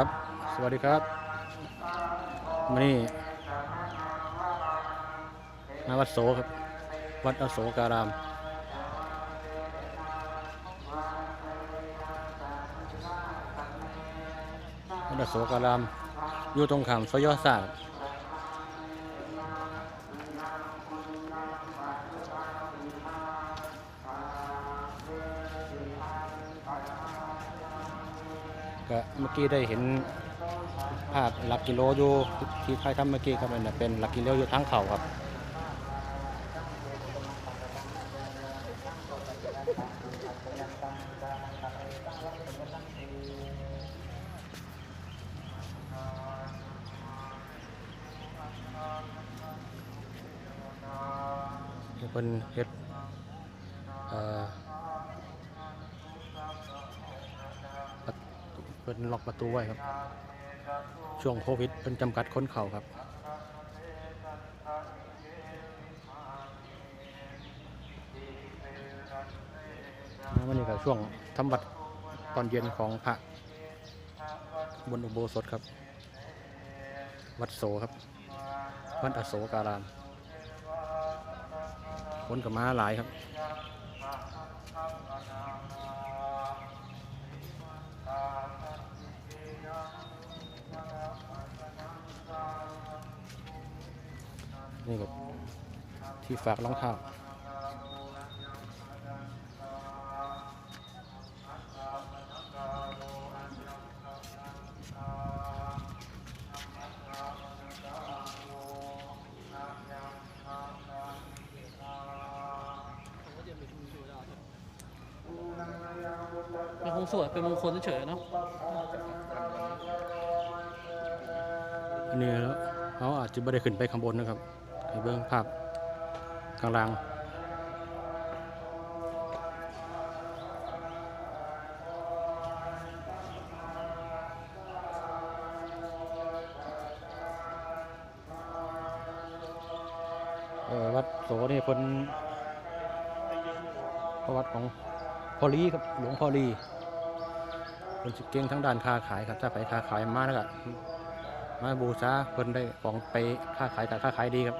ครับ สวัสดีครับมานี่มาวัดโสครับ วัดอโศการาม วัดอโศการาม อยู่ตรงขามซอยยอซ่าครั ก็เมื่อกี้ได้เห็นภาพหลักกิโลอยู่ที่ใครทำเมื่อกี้ครับนั่นนะเป็นหลักกิโลอยู่ทั้งเขาครับ เดี๋ยวเพิ่นเฮ็ดเอ่อประตูเพิ่นล็อกประตูไว้ครับ ช่วงโควิดเพิ่นจำกัดคนเข้าครับวันนี้ก็ช่วงทำวัดตอนเย็นของพระบนอุโบสถครับ วัดโสครับ วัดอโศการามคนกับม้าหลายครับ นี่ก็ที่ฝากรองเท้าเป็นคงสวยเป็นมงคลเฉยๆเนาะอันนี้เขาอาจจะไม่ได้ขึ้นไปข้างบนนะครับให้ เบื้องภาพข้างล่างวัดโสนี่เป็นประวัติของพอลีครับหลวงพอลีเป็นสิเก่งทั้งด้านค้าขายครับถ้าไปค้าขายมาแล้วก็มาบูชาเพิ่นได้ของไปค้าขายกับค้าขายดีครับ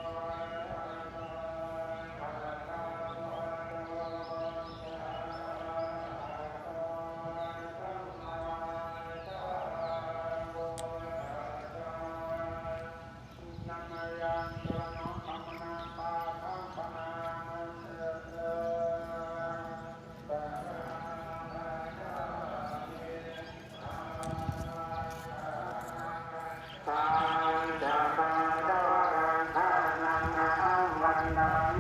เ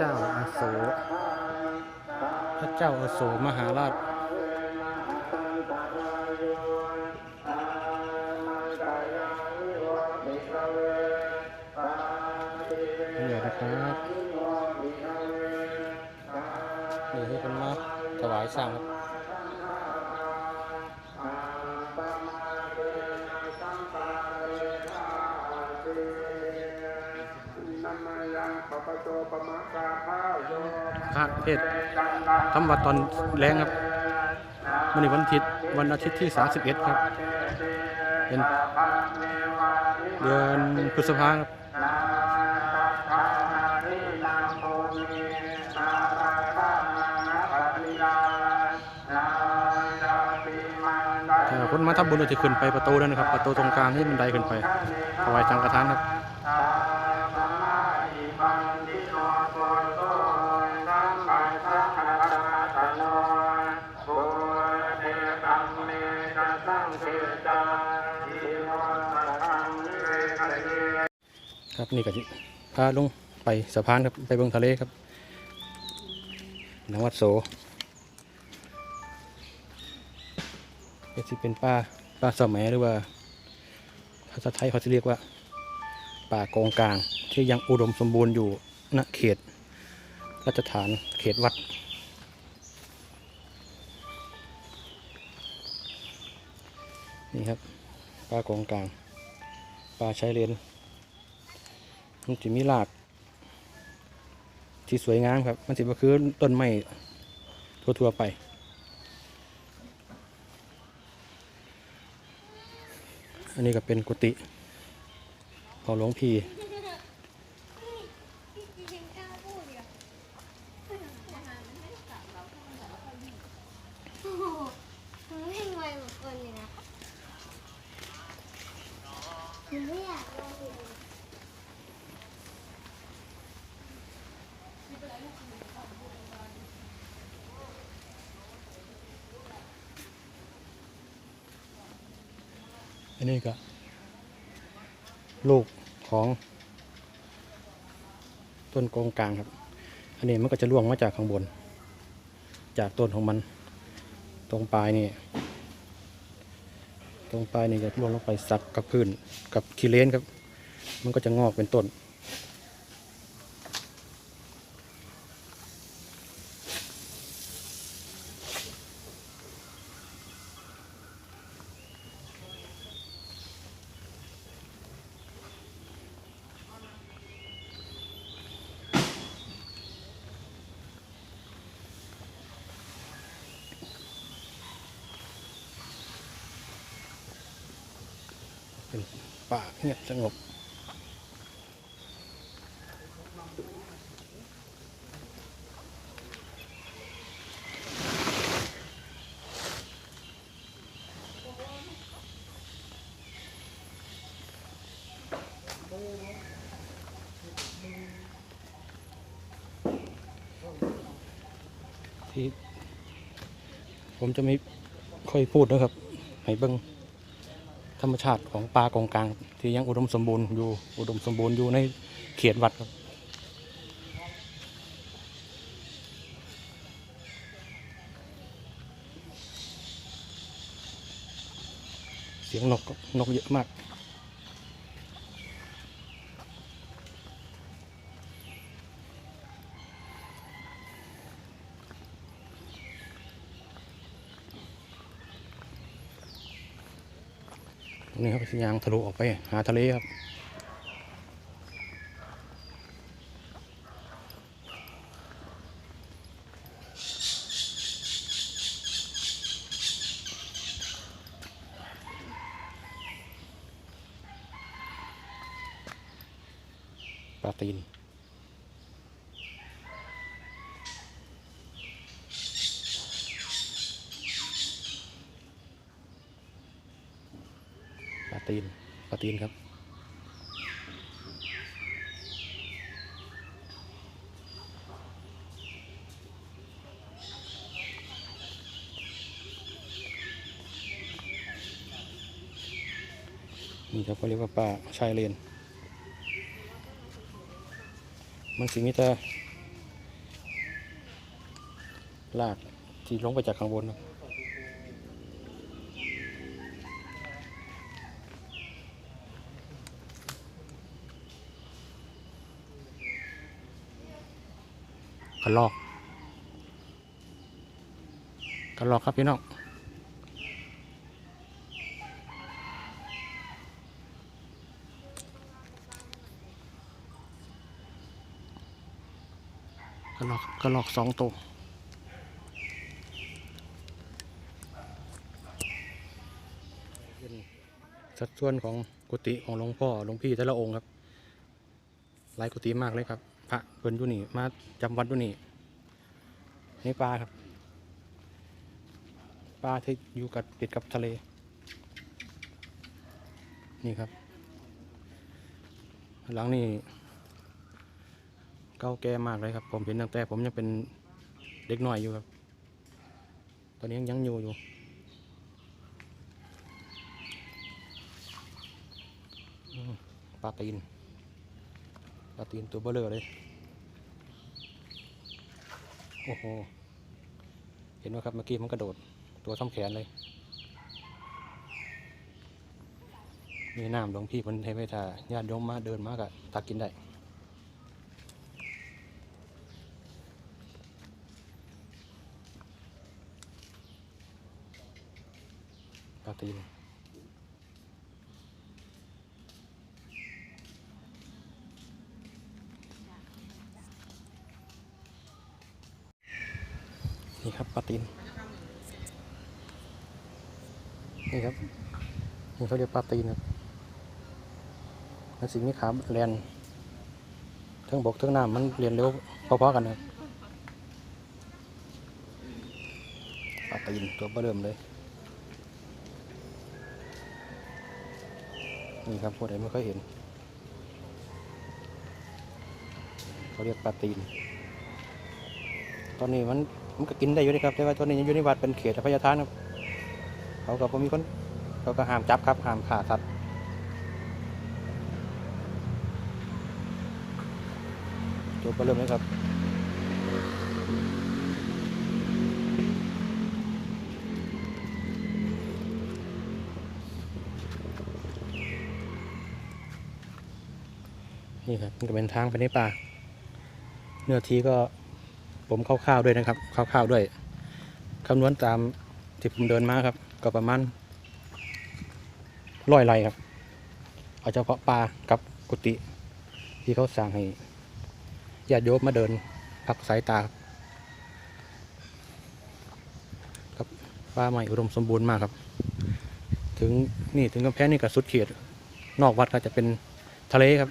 จ้าอโศพระเจ้าอโศมหาราช ถวายสร้างครับนัมมายังปปโตปมะกาข้าวโยคาดเทศทำวัดตอนแรงครับวันนี้วันอาทิตย์วันอาทิตย์ที่ 31 ครับ เป็นเดือนพฤษภาครับ คนมาทำบุญเราจะขึ้นไปประตูนั่นนะครับ ประตูตรงกลางที่บันไดขึ้นไปถวายสังฆทานครับครับนี่ก็สิพาลงไปสะพานครับไปเบิงทะเลครับนวัดโส ก็สิเป็นป่าป่าสะแหมหรือว่าภาษาไทยเขาจะเรียกว่า ป่ากองกลาง ที่ยังอุดมสมบูรณ์อยู่ณเขตราชฐานเขตวัด นี่ครับป่ากองกลางป่าชายเลนมันจะมีรากที่สวยงามครับ มันจะบ่คือต้นไม้ทั่วๆไป อันนี้ก็เป็นกุฏิของหลวงพี่ โอ้โหมันวิ่งไวเหมือนคนเลยนะหนูไม่อยากลองดู อั นี่ก็ ลูกของ ต้นกงกลางครับ อันนี้มันก็จะร่วงมาจากข้างบน จากต้นของมัน ตรงปลายนี่ ตรงปลายนี่จะร่วงลงไปซักกับพื้นกับคีเลนครับ มันก็จะงอกเป็นต้น ป่าเนี่ยสงบที่ผมจะไม่ค่อยพูดนะครับ ให้เบิ้ง ธรรมชาติของปลากองกลาง ที่ยังอุดมสมบูรณ์อยู่อุดมสมบูรณ์อยู่ในเขตวัดครับเสียงนกนกเยอะมาก นี่ครับสัญญางทะลุออกไปหาทะเลครับ ตีนปลาตีนครับ นี่ครับก็เรียกว่าปลาชายเลน มันสิมีแต่ลากที่ลงไปจากข้างบนครั ระลอกกระลอกครับพี่น้องกระลอกกระลอกสองตัวสัดส่วนของกุฏิของหลวงพ่อหลวงพี่แต่ละองค์ครับหลายกุฏิมากเลยครับ พระเพิ่นอยู่นี่ มาจำวัดอยู่นี่นี่ปลาครับปลาที่อยู่กับติดกับทะเล นี่ครับ หลังนี่เก่าแก่มากเลยครับ ผมเห็นตั้งแต่ผมยังเป็นเด็กน้อยอยู่ครับ ตอนนี้ยังยังอยู่อยู่ปลาตีน ปลาตีนตัวเบลเลอเลย โอ้โห เห็นไหมครับเมื่อกี้มันกระโดด ตัวท่อมแขนเลย มีน้ำหลวงพี่พนให้ไว้ถ้าญาติโยมมาเดินมากะตักกินได้ปลาตีน นี่ครับปลาตีนนี่ครับนี่เขาเรียกปลาตีนครับแล้วสิ่งนี้ขาเรียนทั้งบกทั้งน้ำมันเรียนเร็วพอๆกันครับปลาตีนตัวเบิ่มเลยนี่ครับพวกใดไม่เคยเห็นเขาเรียกปลาตีน ตอนนี้มัน มันก็กินได้อยู่นะครับแต่ว่าตอนนี้ยังอยู่ในวัดเป็นเขตอภัยทานครับเขาก็บมีคนเขาก็ห้ามจับครับห้ามฆ่าสัตว์จบไปเริ่มเลยครับนี่ครับมันก็เป็นทางไปในป่าเนื้อทีก็ ผมคร่าวๆด้วยนะครับคร่าวๆด้วยคำนวณตามที่ผมเดินมาครับ ก็ประมาณร้อยไร่ครับ เอาเฉพาะป่ากับกุฏิที่เขาสั่งให้ญาติโยมมาเดินพักสายตาครับป่าใหม่อุดมสมบูรณ์มากครับ ถึงนี่ถึงกำแพงนี่ก็สุดเขตนอกวัดก็จะเป็นทะเลครับ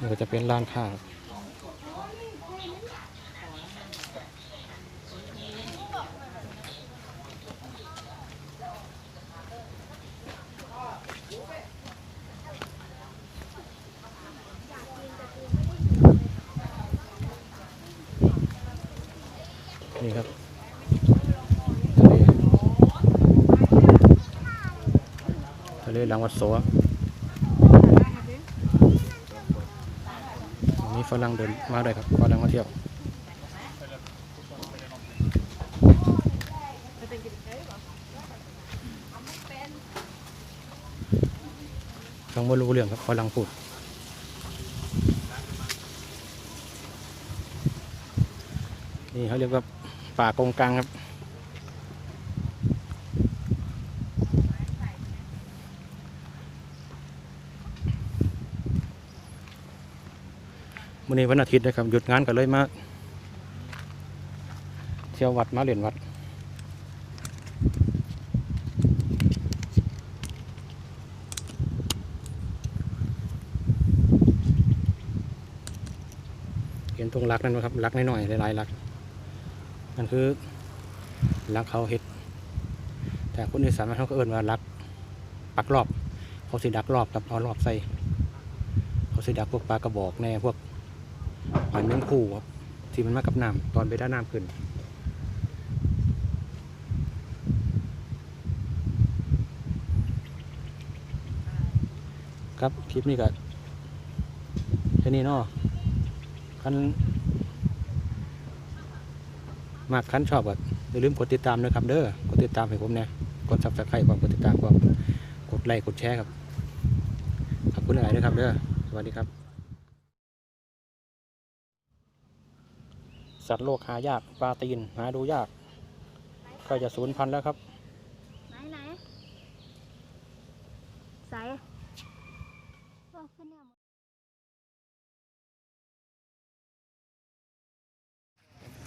นี่ก็จะเป็นร้านค้านี่ครับทะเลทะเลหลังวัดโสครับ มี ฝรั่งเดินมาด้วยครับฝรั่งมาเที่ยวฟังไม่รู้เรื่องครับฝรั่งพูดนี่เขาเรียกว่าป่ากงกลางครับ วันนี้วันอาทิตย์นะครับหยุดงานกันเลยมาเที่ยววัดมาเรียนวัด เห็นตรงรักนั่นไหมครับรักน้อยๆหลายๆรักนั่นคือรักเขาเห็ด แต่คนอีสานมันเขาก็เอิ้นว่ารักปักรอบ เขาสิดักรอบกับเอารอบใส่เขาสิดักพวกปลากระบอกแน่พวก อยแมงคู่ครับ ที่มันมากับน้ำตอนไปด้านน้ำขึ้นครับ คลิปนี้ก็แค่นี้เนาะคันมากคันชอบก็อย่าลืมกดติดตามด้วยครับเด้อกดติดตามให้ผมเนี่ยกดซับสไครต์ความกดติดตามความกดไลค์กดแชร์ครับขอบคุณหลายๆด้วยครับเด้อสวัสดีครับ สัตว์โลกหายากปลาตีนหาดูยาก ก็จะสูญพันธุ์แล้วครับ ไหนไหนใส่ว่าขึ้นเนี่ย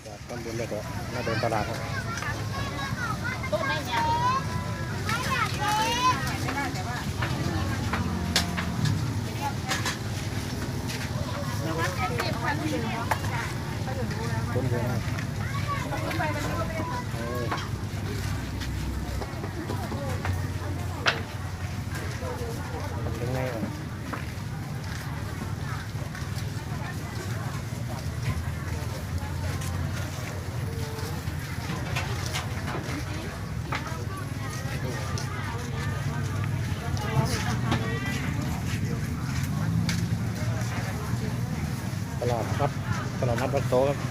จากตอนบนเลยก็มาเดินตลาดครับคนเยอะมากเออ เป็นไงวะตลาดนัดตลาดนัดวัด โตค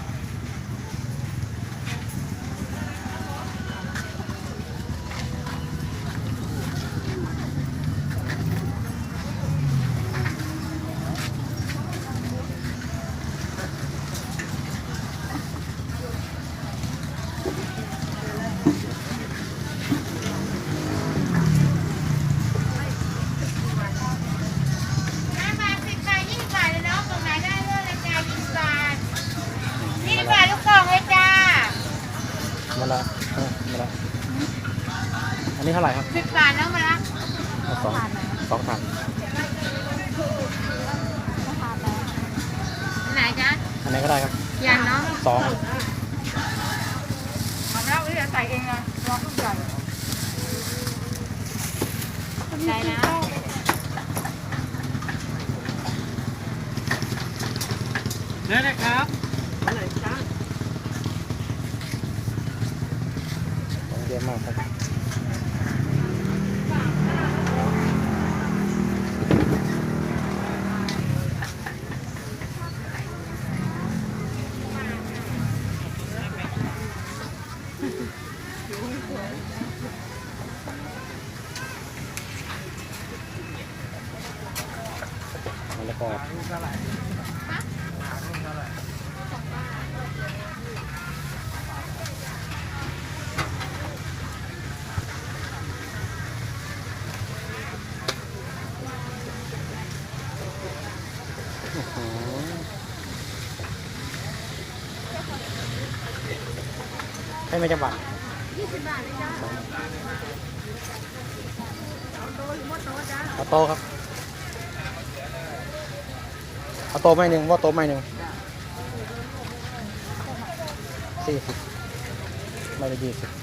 สองถาดไหนจ๊ะอันไหนก็ได้ครับยันเนาะสองทำแล้วนี่จะใส่เองนะรอขึ้นใหญ่ใจนะนี่นะครับอะไรจ้า ของเยอะมากครับแล้วก็อื้อหือ ให้ไม่จะบัตรยี่สิบบาทเลยจ้ะเอาโตะครับเอาโตไม่หนึ่งว่าโตไม่หนึ่งสี่สิบไม่ได้ยี่สิบ